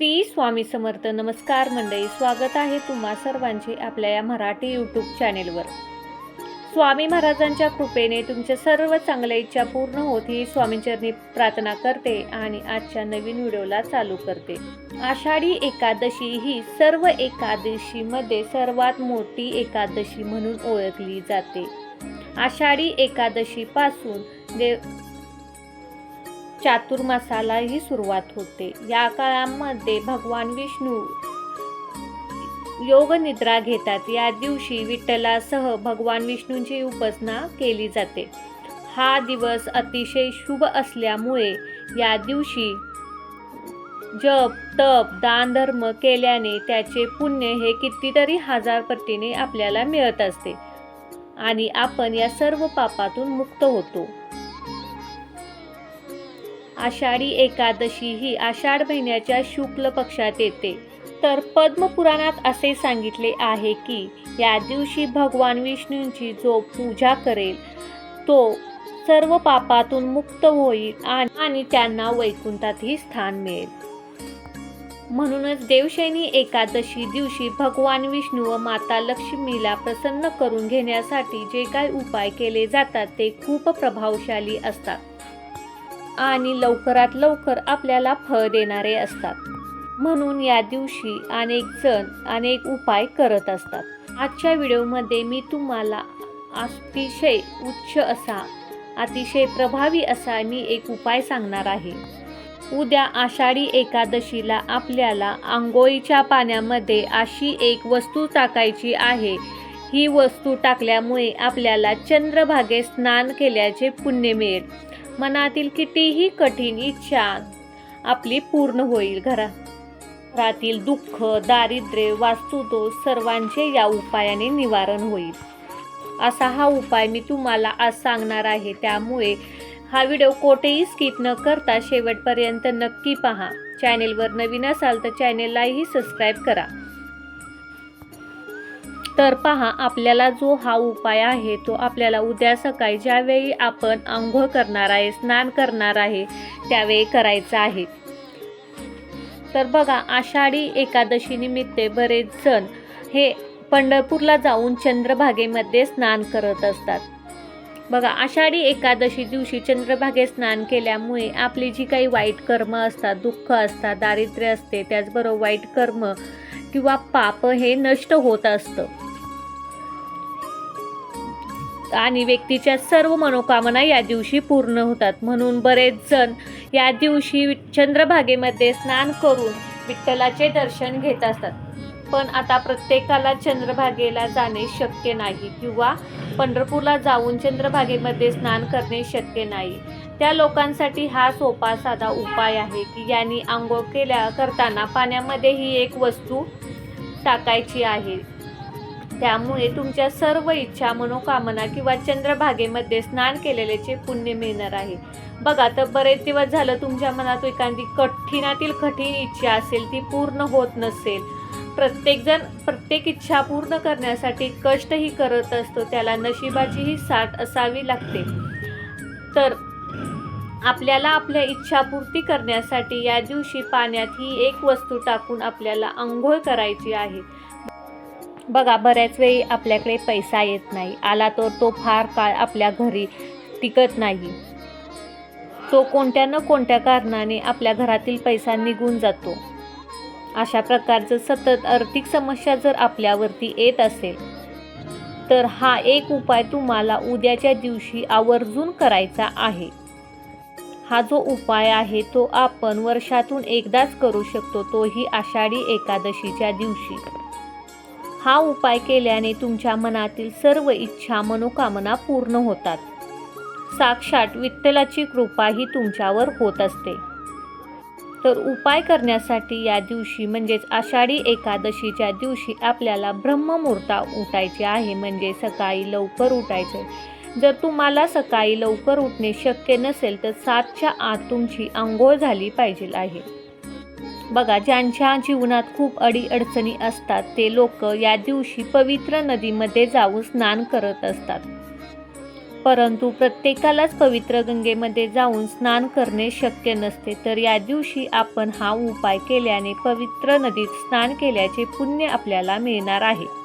श्री स्वामी समर्थ नमस्कार मंडळी स्वागत आहे तुम्हा सर्वांचे आपल्या या मराठी यूट्यूब चॅनेलवर स्वामी महाराजांच्या कृपेने तुमच्या सर्व चांगल्या इच्छा पूर्ण होत ही स्वामींचरणी प्रार्थना करते आणि आजच्या नवीन व्हिडिओला चालू करते. आषाढी एकादशी ही सर्व एकादशीमध्ये सर्वात मोठी एकादशी म्हणून ओळखली जाते. आषाढी एकादशीपासून देव चातुर्मासाला ही सुरुवात होते. या काळामध्ये भगवान विष्णू योग निद्रा घेतात. या दिवशी विठ्ठलासह भगवान विष्णूंची उपासना केली जाते. हा दिवस अतिशय शुभ असल्यामुळे या दिवशी जप तप दान धर्म केल्याने त्याचे पुण्य हे कितीतरी हजार पटीने आपल्याला मिळत असते आणि आपण या सर्व पापातून मुक्त होतो. आषाढी एकादशी ही आषाढ महिन्याच्या शुक्ल पक्षात येते. तर पद्मपुराणात असे सांगितले आहे की या दिवशी भगवान विष्णूंची जो पूजा करेल. तो सर्व पापातून मुक्त होईल आणि त्यांना वैकुंठातही स्थान मिळेल. म्हणूनच देवशैनी एकादशी दिवशी भगवान विष्णू व माता लक्ष्मीला प्रसन्न करून घेण्यासाठी जे काही उपाय केले जातात ते खूप प्रभावशाली असतात. आणि लवकरात लवकर आपल्याला फळ देणारे असतात. म्हणून या दिवशी अनेक जण अनेक उपाय करत असतात. आजच्या व्हिडिओमध्ये मी तुम्हाला अतिशय उच्च असा अतिशय प्रभावी असा मी एक उपाय सांगणार आहे. उद्या आषाढी एकादशीला आपल्याला आंघोळीच्या पाण्यामध्ये अशी एक वस्तू टाकायची आहे. ही वस्तू टाकल्यामुळे आपल्याला चंद्रभागे स्नान केल्याचे पुण्य मिळेल. मनातील कितीही कठीण इच्छा आपली पूर्ण होईल घरा. घरातील दुःख दारिद्र्य वास्तुदोष सर्वांचे या उपायाने निवारण होईल. असा हा उपाय मी तुम्हाला आज सांगणार आहे. त्यामुळे हा व्हिडिओ कोठेही स्किप न करता शेवटपर्यंत नक्की पहा. चॅनेलवर नवीन असाल तर चॅनेललाही सबस्क्राईब करा. तर पहा आपल्याला जो हा उपाय आहे तो आपल्याला उद्या सकाळी ज्यावेळी आपण आंघोळ करणार आहे स्नान करणार आहे त्यावेळी करायचा आहे. तर बघा आषाढी एकादशीनिमित्त बरेच जण हे पंढरपूरला जाऊन चंद्रभागेमध्ये स्नान करत असतात. बघा आषाढी एकादशी दिवशी चंद्रभागेत स्नान केल्यामुळे आपली जी काही वाईट कर्म असतात दुःख असतात दारिद्र्य असते त्याचबरोबर वाईट कर्म किंवा पाप हे नष्ट होत असतं. आणि व्यक्तीच्या सर्व मनोकामना या दिवशी पूर्ण होतात. म्हणून बरेच जण या दिवशी चंद्रभागेमध्ये स्नान करून विठ्ठलाचे दर्शन घेत असतात. पण आता प्रत्येकाला चंद्रभागेला जाणे शक्य नाही किंवा पंढरपूरला जाऊन चंद्रभागेमध्ये स्नान करणे शक्य नाही. त्या लोकांसाठी हा सोपा साधा उपाय आहे की यांनी आंघोळ केल्या करताना पाण्यामध्ये ही एक वस्तू टाकायची आहे. त्यामुळे तुमच्या सर्व इच्छा मनोकामना किंवा चंद्रभागेमध्ये स्नान केलेल्याचे पुण्य मिळणार आहे. बघा तर बरेच दिवस झालं तुमच्या मनात एखादी कठीणातील कठीण इच्छा असेल ती पूर्ण होत नसेल. प्रत्येकजण प्रत्येक इच्छा पूर्ण करण्यासाठी कष्टही करत असतो त्याला नशिबाचीही साथ असावी लागते. तर आपल्याला आपल्या इच्छापूर्ती करण्यासाठी या दिवशी पाण्यात ही एक वस्तू टाकून आपल्याला आंघोळ करायची आहे. बघा बऱ्याच वेळी आपल्याकडे पैसा येत नाही. आला तर तो फार काळ आपल्या घरी टिकत नाही. तो कोणत्या न कोणत्या कारणाने आपल्या घरातील पैसा निघून जातो. अशा प्रकारचं सतत आर्थिक समस्या जर आपल्यावरती येत असेल तर हा एक उपाय तुम्हाला उद्याच्या दिवशी आवर्जून करायचा आहे. हा जो उपाय आहे तो आपण वर्षातून एकदाच करू शकतो. तोही आषाढी एकादशीच्या दिवशी. हा उपाय केल्याने तुमच्या मनातील सर्व इच्छा मनोकामना पूर्ण होतात. साक्षात विठ्ठलाची कृपा ही तुमच्यावर होत असते. तर उपाय करण्यासाठी या दिवशी म्हणजेच आषाढी एकादशीच्या दिवशी आपल्याला ब्रह्ममुहूर्ता उठायचे आहे. म्हणजे सकाळी लवकर उठायचे. जर तुम्हाला सकाळी लवकर उठणे शक्य नसेल तर सातच्या आत तुमची आंघोळ झाली पाहिजे आहे. बघा ज्यांच्या जीवनात खूप अडीअडचणी असतात ते लोक या दिवशी पवित्र नदीमध्ये जाऊन स्नान करत असतात. परंतु प्रत्येकालाच पवित्र गंगेमध्ये जाऊन स्नान करणे शक्य नसते तर या दिवशी आपण हा उपाय केल्याने पवित्र नदीत स्नान केल्याचे पुण्य आपल्याला मिळणार आहे.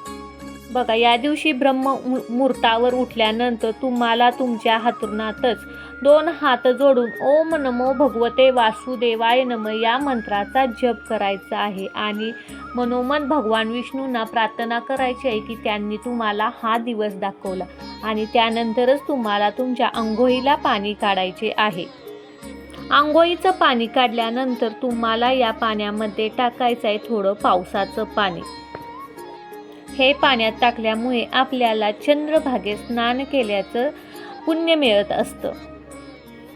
बघा या दिवशी ब्रह्म मुहूर्तावर उठल्यानंतर तुम्हाला तुमच्या हातरुणातच दोन हात जोडून ओम नमो भगवते वासुदेवाय नम या मंत्राचा जप करायचा आहे. आणि मनोमन भगवान विष्णूंना प्रार्थना करायची आहे की त्यांनी तुम्हाला हा दिवस दाखवला आणि त्यानंतरच तुम्हाला तुमच्या अंघोळीला पाणी काढायचे आहे. आंघोळीचं पाणी काढल्यानंतर तुम्हाला या पाण्यामध्ये टाकायचं आहे थोडं पावसाचं पाणी. हे पाण्यात टाकल्यामुळे आपल्याला चंद्रभागेत स्नान केल्याचं पुण्य मिळत असतं.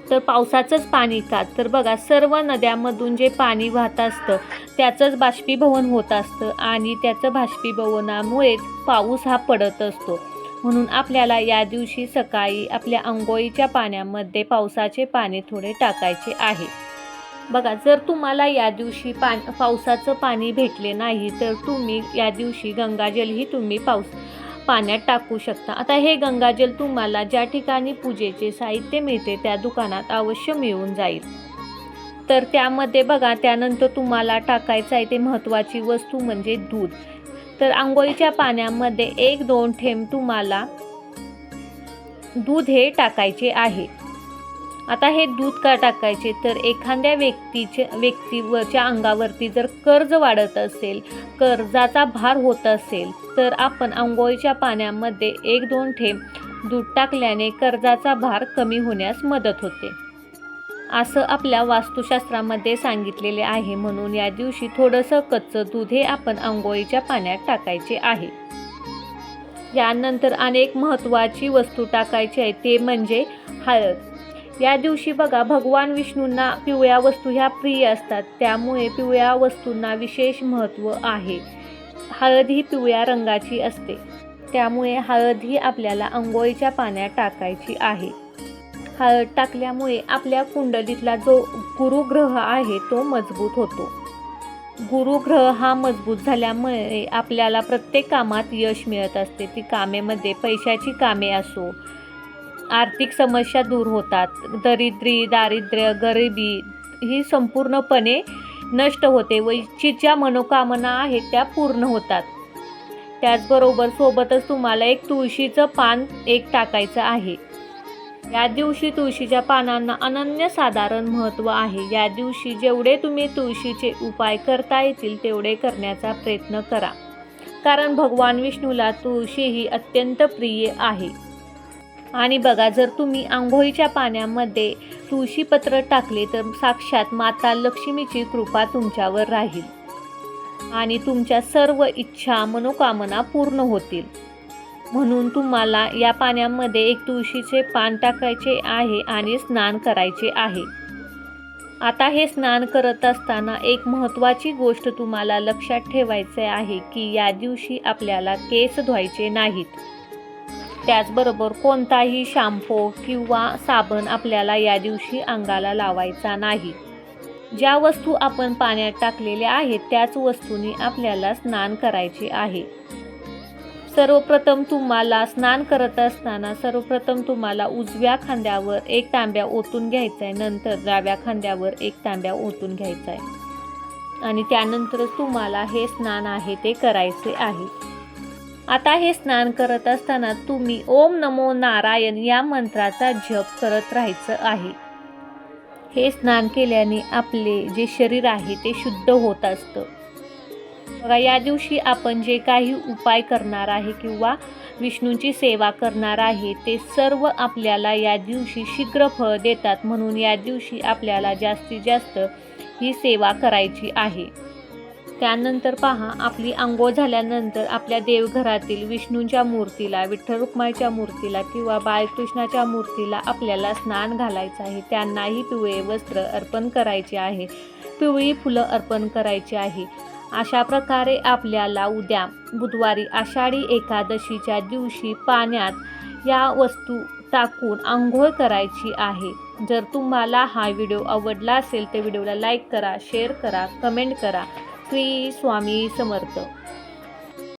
तर पावसाचंच पाणी का तर बघा सर्व नद्यांमधून जे पाणी वाहत असतं त्याचंच बाष्पीभवन होत असतं आणि त्याचं बाष्पीभवनामुळेच पाऊस हा पडत असतो. म्हणून आपल्याला या दिवशी सकाळी आपल्या आंघोळीच्या पाण्यामध्ये पावसाचे पाणी थोडे टाकायचे आहे. बघा जर तुम्हाला या दिवशी पा पावसाचं पाणी भेटले नाही तर तुम्ही या दिवशी गंगाजलही तुम्ही पाऊस पाण्यात टाकू शकता. आता हे गंगाजल तुम्हाला ज्या ठिकाणी पूजेचे साहित्य मिळते त्या दुकानात अवश्य मिळून जाईल. तर त्यामध्ये बघा त्यानंतर तुम्हाला टाकायचं आहे ते महत्त्वाची वस्तू म्हणजे दूध. तर आंघोळीच्या पाण्यामध्ये एक दोन थेंब तुम्हाला दूध हे टाकायचे आहे. आता हे दूध का टाकायचे? तर एखाद्या व्यक्तीचे व्यक्तीवरच्या अंगावरती जर कर्ज वाढत असेल कर्जाचा भार होत असेल तर आपण आंघोळीच्या पाण्यामध्ये एक दोन ठेप दूध टाकल्याने कर्जाचा भार कमी होण्यास मदत होते. असं आपल्या वास्तुशास्त्रामध्ये सांगितलेले आहे. म्हणून या दिवशी थोडंसं कच्चं दूध हे आपण आंघोळीच्या पाण्यात टाकायचे आहे. यानंतर अनेक महत्त्वाची वस्तू टाकायची आहे. ते म्हणजे हळद. या दिवशी बघा भगवान विष्णूंना पिवळ्या वस्तू ह्या प्रिय असतात. त्यामुळे पिवळ्या वस्तूंना विशेष महत्त्व आहे. हळद ही पिवळ्या रंगाची असते. त्यामुळे हळद ही आपल्याला आंघोळीच्या पाण्यात टाकायची आहे. हळद टाकल्यामुळे आपल्या कुंडलीतला जो गुरुग्रह आहे तो मजबूत होतो. गुरुग्रह हा मजबूत झाल्यामुळे आपल्याला प्रत्येक कामात यश मिळत असते. ती कामेमध्ये पैशाची कामे असो आर्थिक समस्या दूर होतात. दरिद्री दारिद्र्य गरिबी ही संपूर्णपणे नष्ट होते. व इच्छित मनोकामना आहेत त्या पूर्ण होतात. त्याचबरोबर सोबतच तुम्हाला एक तुळशीचं पान एक टाकायचं आहे. या दिवशी तुळशीच्या पानांना अनन्यसाधारण महत्त्व आहे. या दिवशी जेवढे तुम्ही तुळशीचे उपाय करता येतील तेवढे करण्याचा प्रयत्न करा. कारण भगवान विष्णूला तुळशी ही अत्यंत प्रिय आहे. आणि बघा जर तुम्ही आंघोळीच्या पाण्यामध्ये तुळशीपत्र टाकले तर साक्षात माता लक्ष्मीची कृपा तुमच्यावर राहील. आणि तुमच्या सर्व इच्छा मनोकामना पूर्ण होतील. म्हणून तुम्हाला या पाण्यामध्ये एक तुळशीचे पान टाकायचे आहे आणि स्नान करायचे आहे. आता हे स्नान करत असताना एक महत्त्वाची गोष्ट तुम्हाला लक्षात ठेवायचे आहे की या दिवशी आपल्याला केस धुवायचे नाहीत. त्याचबरोबर कोणताही शॅम्पू किंवा साबण आपल्याला या दिवशी अंगाला लावायचा नाही. ज्या वस्तू आपण पाण्यात टाकलेल्या आहेत त्याच वस्तूंनी आपल्याला स्नान करायचे आहे. सर्वप्रथम तुम्हाला स्नान करत असताना सर्वप्रथम तुम्हाला उजव्या खांद्यावर एक तांब्या ओतून घ्यायचा आहे नंतर डाव्या खांद्यावर एक तांब्या ओतून घ्यायचा आहे आणि त्यानंतरच तुम्हाला हे स्नान आहे ते करायचे आहे. आता हे स्नान करत असताना तुम्ही ओम नमो नारायण या मंत्राचा जप करत राहायचं आहे. हे स्नान केल्याने आपले जे शरीर आहे ते शुद्ध होत असतं. बघा या दिवशी आपण जे काही उपाय करणार आहे किंवा विष्णूंची सेवा करणार आहे ते सर्व आपल्याला या दिवशी शीघ्र फळ देतात. म्हणून या दिवशी आपल्याला जास्तीत जास्त ही सेवा करायची आहे. त्यानंतर पहा आपली आंघोळ झाल्यानंतर आपल्या देवघरातील विष्णूंच्या मूर्तीला विठ्ठल रुक्माईच्या मूर्तीला किंवा बाळकृष्णाच्या मूर्तीला आपल्याला स्नान घालायचं आहे. त्यांनाही पिवळे वस्त्र अर्पण करायचे आहे. पिवळी फुलं अर्पण करायची आहे. अशा प्रकारे आपल्याला उद्या बुधवारी आषाढी एकादशीच्या दिवशी पाण्यात या वस्तू टाकून आंघोळ करायची आहे. जर तुम्हाला हा व्हिडिओ आवडला असेल तर व्हिडिओला लाईक करा शेअर करा कमेंट करा. श्री स्वामी समर्थ.